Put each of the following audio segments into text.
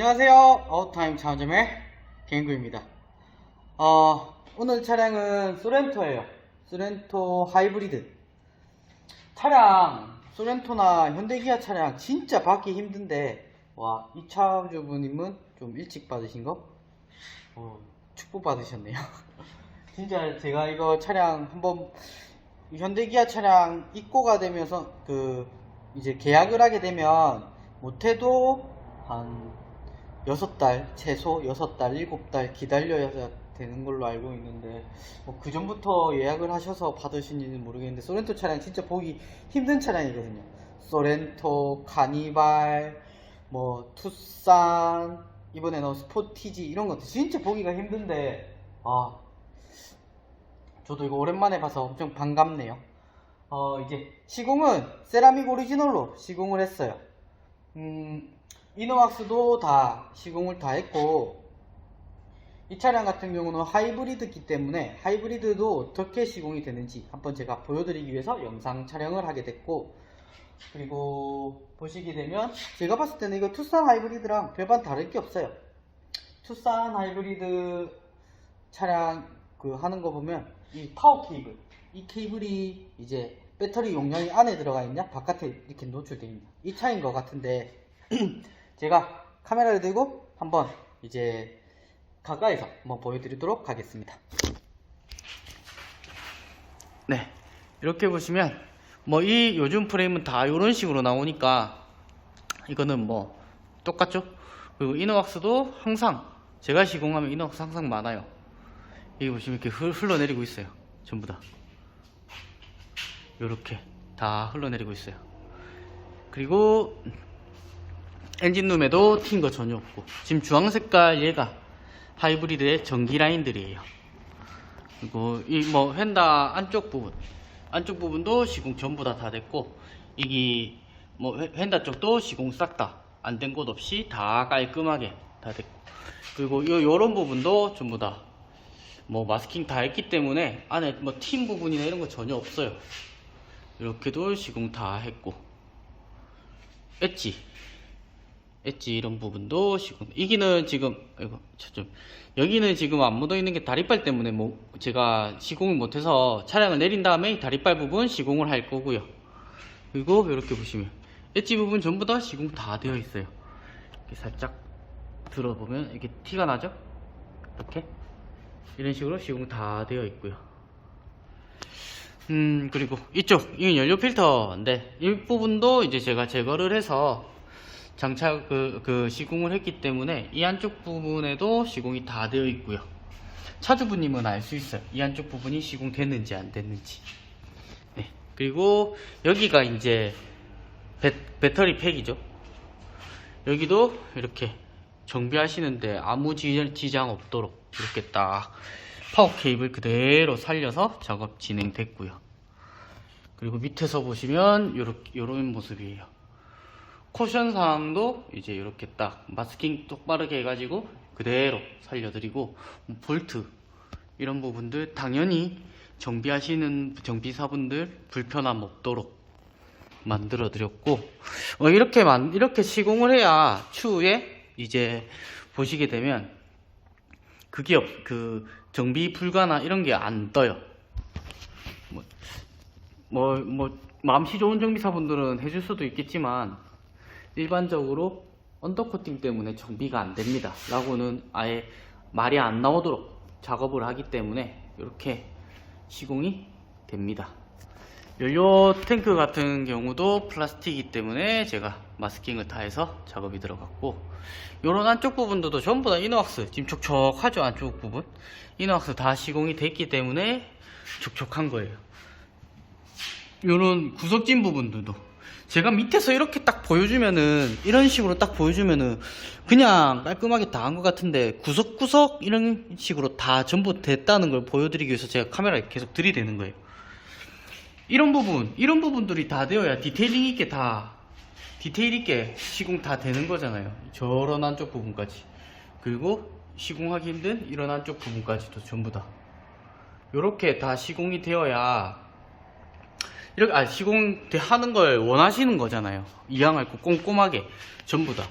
안녕하세요. 아웃타임 차원점의 갱구입니다. 어, 오늘 차량은 소렌토예요. 소렌토 하이브리드. 차량, 소렌토나 현대기아 차량 진짜 받기 힘든데, 와, 이 차주분님은 좀 일찍 받으신 거? 어, 축복 받으셨네요. 진짜 제가 이거 차량 한번 현대기아 차량 입고가 되면서 그 이제 계약을 하게 되면 못해도 한 6달 최소 6달 7달 기다려야 되는 걸로 알고 있는데 뭐 그 전부터 예약을 하셔서 받으신지는 모르겠는데 소렌토 차량 진짜 보기 힘든 차량이거든요 소렌토 카니발 뭐 투싼 이번에 나온 스포티지 이런 것도 진짜 보기가 힘든데 아 저도 이거 오랜만에 봐서 엄청 반갑네요. 어, 이제 시공은 세라믹 오리지널로 시공을 했어요. 음, 이노왁스도 다 시공을 다 했고, 이 차량 같은 경우는 하이브리드기 때문에 하이브리드도 어떻게 시공이 되는지 한번 제가 보여드리기 위해서 영상 촬영을 하게 됐고, 그리고 보시게 되면 제가 봤을 때는 이거 투싼 하이브리드랑 별반 다를 게 없어요. 투싼 하이브리드 차량 그 하는 거 보면 이 파워 케이블 이 케이블이 이제 배터리 용량이 안에 들어가 있냐 바깥에 이렇게 노출되어 있냐 이 차인 것 같은데 제가 카메라를 들고 한번 이제 가까이서 한번 보여드리도록 하겠습니다 네 이렇게 보시면 뭐 이 요즘 프레임은 다 이런 식으로 나오니까 이거는 뭐 똑같죠 그리고 이너왁스도 항상 제가 시공하면 이너왁스 항상 많아요 여기 보시면 이렇게 흘- 흘러내리고 있어요. 전부 다. 요렇게 다 흘러내리고 있어요. 그리고 엔진룸에도 튄 거 전혀 없고 지금 주황 색깔 얘가 하이브리드의 전기 라인들이에요. 그리고 이 뭐 휀다 안쪽 부분 안쪽 부분도 시공 전부 다 다 됐고 이기 뭐 휀- 휀다 쪽도 시공 싹 다 안 된 곳 없이 다 깔끔하게 다 됐고 그리고 요 요런 부분도 전부 다 뭐 마스킹 다 했기 때문에 안에 뭐팀 부분이나 이런 거 전혀 없어요. 이렇게도 시공 다 했고 엣지 엣지 이런 부분도 시공 여기는 지금 이거 좀 여기는 지금 안 묻어 있는 게 다리빨 때문에 뭐 제가 시공을 못해서 차량을 내린 다음에 다리빨 부분 시공을 할 거고요. 그리고 이렇게 보시면 엣지 부분 전부 다 시공 다 되어 있어요. 이렇게 살짝 들어보면 이렇게 티가 나죠? 이렇게 이런 식으로 시공 다 되어 있고요. 음, 그리고 이쪽, 이건 연료 필터인데, 이 부분도 이제 제가 제거를 해서 장착, 그, 그 시공을 했기 때문에 이 안쪽 부분에도 시공이 다 되어 있고요. 차주분님은 알 수 있어요. 이 안쪽 부분이 시공됐는지 안 됐는지. 네. 그리고 여기가 이제 배, 배터리 팩이죠. 여기도 이렇게 정비하시는데 아무 지- 지장 없도록 이렇게 딱 파워 케이블 그대로 살려서 작업 진행됐고요. 그리고 밑에서 보시면 요렇게 요런 모습이에요. 쿠션 사항도 이제 이렇게 딱 마스킹 똑바르게 해가지고 그대로 살려드리고 볼트 이런 부분들 당연히 정비하시는 정비사분들 불편함 없도록 만들어 드렸고 어, 이렇게 만 이렇게 시공을 해야 추후에 이제 보시게 되면 그게 없, 그 정비 불가나 이런 게 안 떠요. 뭐, 뭐, 뭐 마음씨 좋은 정비사분들은 해줄 수도 있겠지만 일반적으로 언더코팅 때문에 정비가 안 됩니다. 라고는 아예 말이 안 나오도록 작업을 하기 때문에 이렇게 시공이 됩니다. 연료 탱크 같은 경우도 플라스틱이기 때문에 제가 마스킹을 다 해서 작업이 들어갔고 요런 안쪽 부분들도 전부 다 이너왁스 지금 촉촉하죠 안쪽 부분 이너왁스 다 시공이 됐기 때문에 촉촉한 거예요 요런 구석진 부분들도 제가 밑에서 이렇게 딱 보여주면은 이런 식으로 딱 보여주면은 그냥 깔끔하게 다 한 것 같은데 구석구석 이런 식으로 다 전부 됐다는 걸 보여드리기 위해서 제가 카메라에 계속 들이대는 거예요 이런 부분, 이런 부분들이 다 되어야 디테일링 있게 다, 디테일 있게 시공 다 되는 거잖아요. 저런 안쪽 부분까지. 그리고 시공하기 힘든 이런 안쪽 부분까지도 전부 다. 요렇게 다 시공이 되어야, 이렇게, 아, 시공 하는 걸 원하시는 거잖아요. 이왕할 거 꼼꼼하게. 전부 다.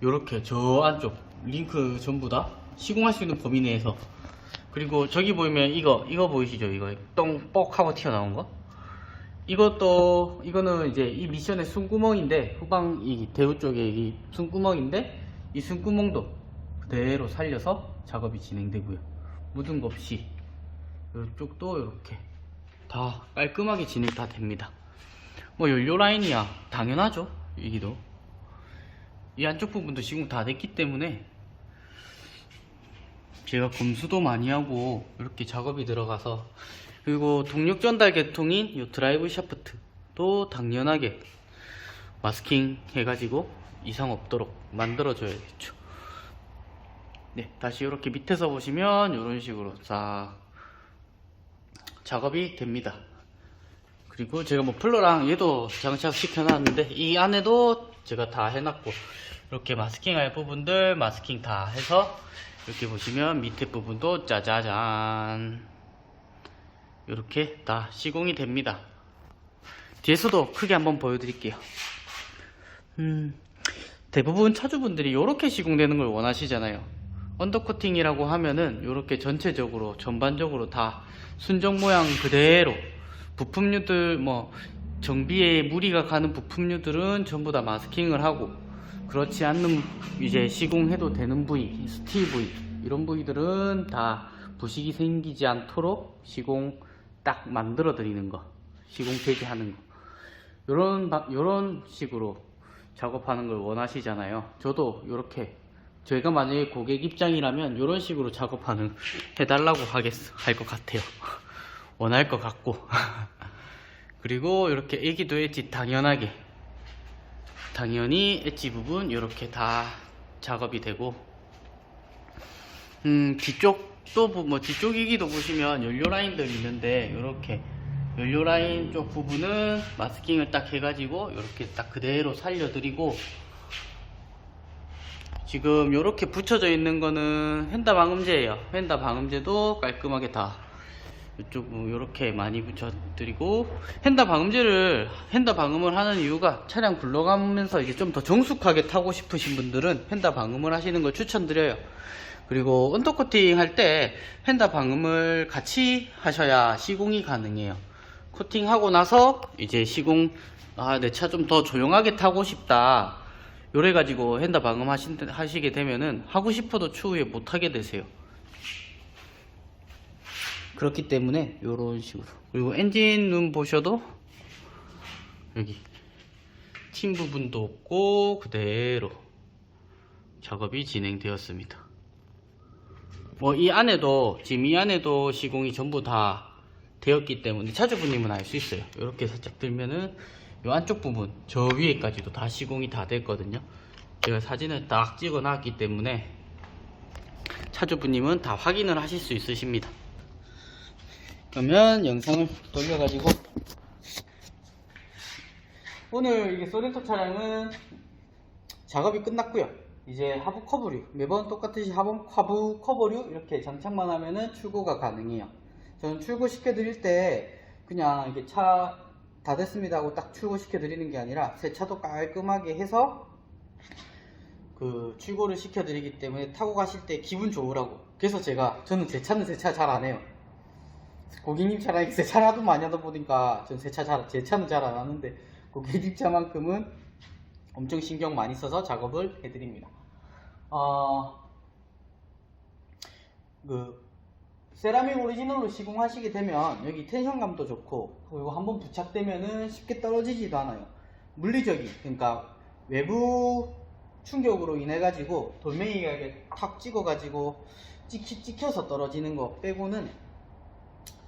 요렇게 저 안쪽, 링크 전부 다 시공할 수 있는 범위 내에서 그리고 저기 보이면 이거 이거 보이시죠 이거 똥뻑 하고 튀어나온 거 이것도 이거는 이제 이 미션의 숨구멍인데 후방 이 대우 쪽에 이 숨구멍인데 이 숨구멍도 그대로 살려서 작업이 진행되고요 묻은 거 없이 이쪽도 이렇게 다 깔끔하게 진행 다 됩니다. 뭐 연료 라인이야. 당연하죠. 여기도. 이 안쪽 부분도 시공 다 됐기 때문에 제가 검수도 많이 하고 이렇게 작업이 들어가서 그리고 동력 전달 계통인 이 드라이브 샤프트도 당연하게 마스킹 해가지고 이상 없도록 만들어줘야겠죠. 네, 다시 이렇게 밑에서 보시면 이런 식으로 싹 작업이 됩니다. 그리고 제가 뭐 플러랑 얘도 장착 시켜놨는데 이 안에도 제가 다 해놨고 이렇게 마스킹 할 부분들 마스킹 다 해서 이렇게 보시면 밑에 부분도 짜자잔. 이렇게 다 시공이 됩니다. 뒤에서도 크게 한번 보여드릴게요. 음, 대부분 차주분들이 이렇게 시공되는 걸 원하시잖아요 언더코팅이라고 하면은 이렇게 전체적으로 전반적으로 다 순정 모양 그대로 부품류들 뭐 정비에 무리가 가는 부품류들은 전부 다 마스킹을 하고 그렇지 않는 이제 시공해도 되는 부위 스틸 부위 이런 부위들은 다 부식이 생기지 않도록 시공 딱 만들어 드리는 거 시공 폐기하는 거. 요런 바- 요런 식으로 작업하는 걸 원하시잖아요. 저도 이렇게 저희가 만약에 고객 입장이라면 이런 식으로 작업하는 해달라고 하겠 할것 같아요. 원할 것 같고. 그리고 이렇게 애기도 엣지 당연하게. 당연히 엣지 부분 이렇게 다 작업이 되고. 음 뒤쪽도 보- 뭐 뒤쪽 이기도 보시면 연료 라인들이 있는데 이렇게 연료 라인 쪽 부분은 마스킹을 딱 해가지고 이렇게 딱 그대로 살려드리고 지금 이렇게 붙여져 있는 거는 휀다 방음제예요 휀다 방음제도 깔끔하게 다 이쪽 이렇게 많이 붙여드리고 휀다 방음제를 휀다 방음을 하는 이유가 차량 굴러가면서 이게 좀 더 정숙하게 타고 싶으신 분들은 휀다 방음을 하시는 걸 추천드려요. 그리고 언더코팅 할 때 휀다 방음을 같이 하셔야 시공이 가능해요. 코팅하고 나서 이제 시공 아 내 차 좀 더 조용하게 타고 싶다. 요래 가지고 휀다 방음 하신, 하시게 되면은 하고 싶어도 추후에 못 하게 되세요. 그렇기 때문에 이런 식으로. 그리고 엔진룸 보셔도 여기 팀 부분도 없고 그대로 작업이 진행되었습니다. 뭐 이 안에도 지금 이 안에도 시공이 전부 다 되었기 때문에 차주분님은 알 수 있어요. 이렇게 살짝 들면은 이 안쪽 부분 저 위에까지도 다 시공이 다 됐거든요. 제가 사진을 딱 찍어 놨기 때문에 차주분님은 다 확인을 하실 수 있으십니다. 그러면 영상을 돌려 가지고. 오늘 이게 소렌토 차량은 작업이 끝났고요. 이제 하부 커버류 매번 똑같이 하부, 하부 커버류 이렇게 장착만 하면은 출고가 가능해요. 저는 출고 시켜 드릴 때 그냥 이게 차 다 됐습니다 하고 딱 출고 시켜 드리는 게 아니라 세차도 깔끔하게 해서 그 출고를 시켜 드리기 때문에 타고 가실 때 기분 좋으라고 그래서 제가 저는 제 차는 세차 잘 안 해요 고객님 차량이 세차를 하도 많이 하다 보니까 전 세차 잘, 제 차는 잘 안 하는데 고객님 차만큼은 엄청 신경 많이 써서 작업을 해드립니다. 어, 그, 세라믹 오리지널로 시공하시게 되면 여기 텐션감도 좋고 그리고 한번 부착되면은 쉽게 떨어지지도 않아요. 물리적인, 그러니까 외부 충격으로 인해 가지고 돌멩이가 탁 찍어 가지고 찍히, 찍혀서 떨어지는 거 빼고는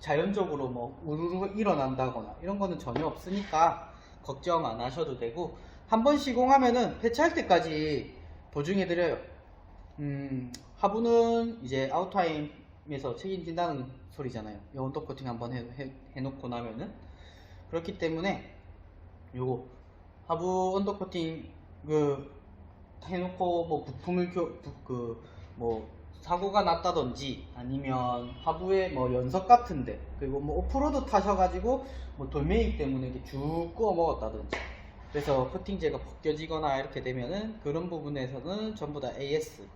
자연적으로 뭐 우르르 일어난다거나 이런 거는 전혀 없으니까 걱정 안 하셔도 되고 한 번 시공하면은 폐차할 때까지 보증해 드려요. 음, 하부는 이제 아웃타임 에서 책임진다는 소리잖아요. 언더 코팅 한번 해, 해, 해놓고 나면은 그렇기 때문에 요거 하부 언더 코팅 그 해놓고 뭐 부품을 그뭐 사고가 났다든지 아니면 하부에 뭐 연석 같은데 그리고 뭐 오프로드 타셔가지고 뭐 돌멩이 때문에 이렇게 쭉 구워 먹었다든지 그래서 코팅제가 벗겨지거나 이렇게 되면은 그런 부분에서는 전부 다 AS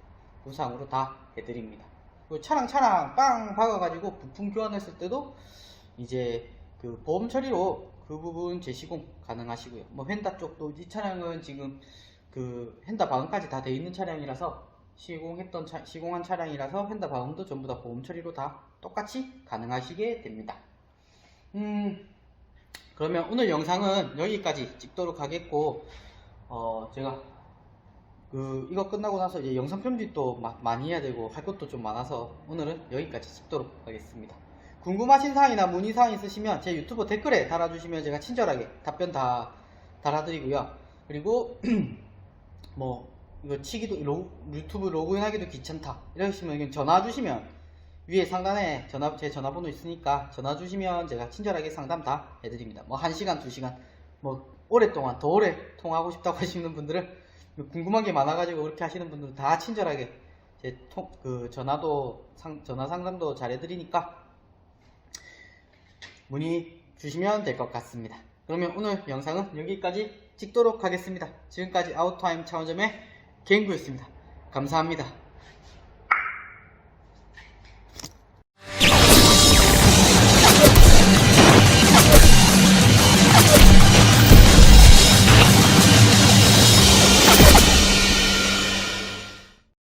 무상으로 다 해드립니다. 그리고 차량 차량 빵 박아가지고 부품 교환했을 때도 이제 그 보험 처리로 그 부분 재시공 가능하시고요. 뭐 휀다 쪽도 이 차량은 지금 그 휀다 방음까지 다 돼 있는 차량이라서 시공했던 차, 시공한 차량이라서 휀다 방음도 전부 다 보험 처리로 다 똑같이 가능하시게 됩니다. 음 그러면 오늘 영상은 여기까지 찍도록 하겠고 어 제가 그 이거 끝나고 나서 이제 영상 편집도 마- 많이 해야 되고 할 것도 좀 많아서 오늘은 여기까지 찍도록 하겠습니다. 궁금하신 사항이나 문의 사항 있으시면 제 유튜브 댓글에 달아주시면 제가 친절하게 답변 다 달아드리고요. 그리고 뭐 이거 치기도 로- 유튜브 로그인하기도 귀찮다 이러시면 전화 주시면 위에 상단에 전화 제 전화번호 있으니까 전화 주시면 제가 친절하게 상담 다 해드립니다. 뭐 1시간, 2시간 뭐 오랫동안 더 오래 통화하고 싶다고 하시는 분들은 궁금한 게 많아가지고 그렇게 하시는 분들은 다 친절하게 제 통, 그 전화도 상, 전화 상담도 잘 해드리니까 문의 주시면 될 것 같습니다. 그러면 오늘 영상은 여기까지 찍도록 하겠습니다. 지금까지 아웃타임 차원점의 개인구였습니다. 감사합니다.